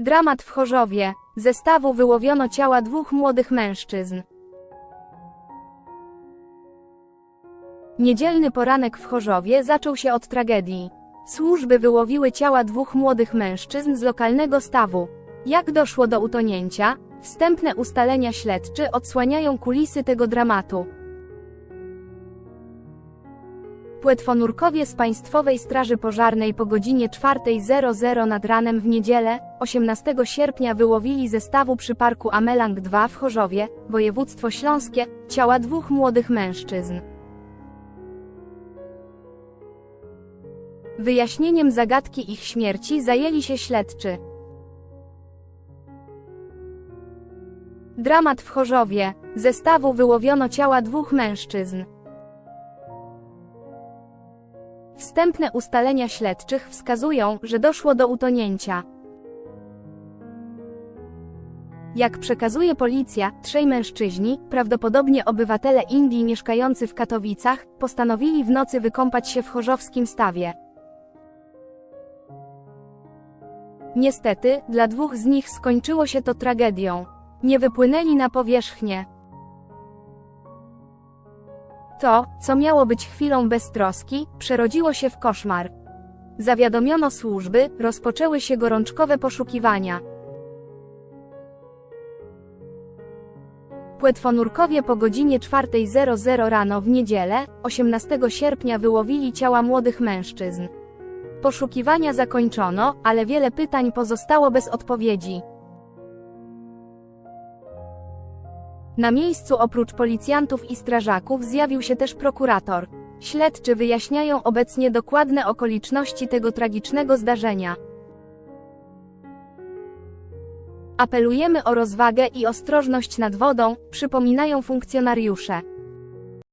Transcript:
Dramat w Chorzowie. Ze stawu wyłowiono ciała dwóch młodych mężczyzn. Niedzielny poranek w Chorzowie zaczął się od tragedii. Służby wyłowiły ciała dwóch młodych mężczyzn z lokalnego stawu. Jak doszło do utonięcia? Wstępne ustalenia śledczy odsłaniają kulisy tego dramatu. Płetwonurkowie z Państwowej Straży Pożarnej po godzinie 4.00 nad ranem w niedzielę, 18 sierpnia wyłowili ze stawu przy parku Amelang 2 w Chorzowie, województwo śląskie, ciała dwóch młodych mężczyzn. Wyjaśnieniem zagadki ich śmierci zajęli się śledczy. Dramat w Chorzowie. Ze stawu wyłowiono ciała dwóch mężczyzn. Wstępne ustalenia śledczych wskazują, że doszło do utonięcia. Jak przekazuje policja, trzej mężczyźni, prawdopodobnie obywatele Indii mieszkający w Katowicach, postanowili w nocy wykąpać się w chorzowskim stawie. Niestety, dla dwóch z nich skończyło się to tragedią. Nie wypłynęli na powierzchnię. To, co miało być chwilą beztroski, przerodziło się w koszmar. Zawiadomiono służby, rozpoczęły się gorączkowe poszukiwania. Płetwonurkowie po godzinie 4.00 rano w niedzielę, 18 sierpnia wyłowili ciała młodych mężczyzn. Poszukiwania zakończono, ale wiele pytań pozostało bez odpowiedzi. Na miejscu oprócz policjantów i strażaków zjawił się też prokurator. Śledczy wyjaśniają obecnie dokładne okoliczności tego tragicznego zdarzenia. Apelujemy o rozwagę i ostrożność nad wodą, przypominają funkcjonariusze.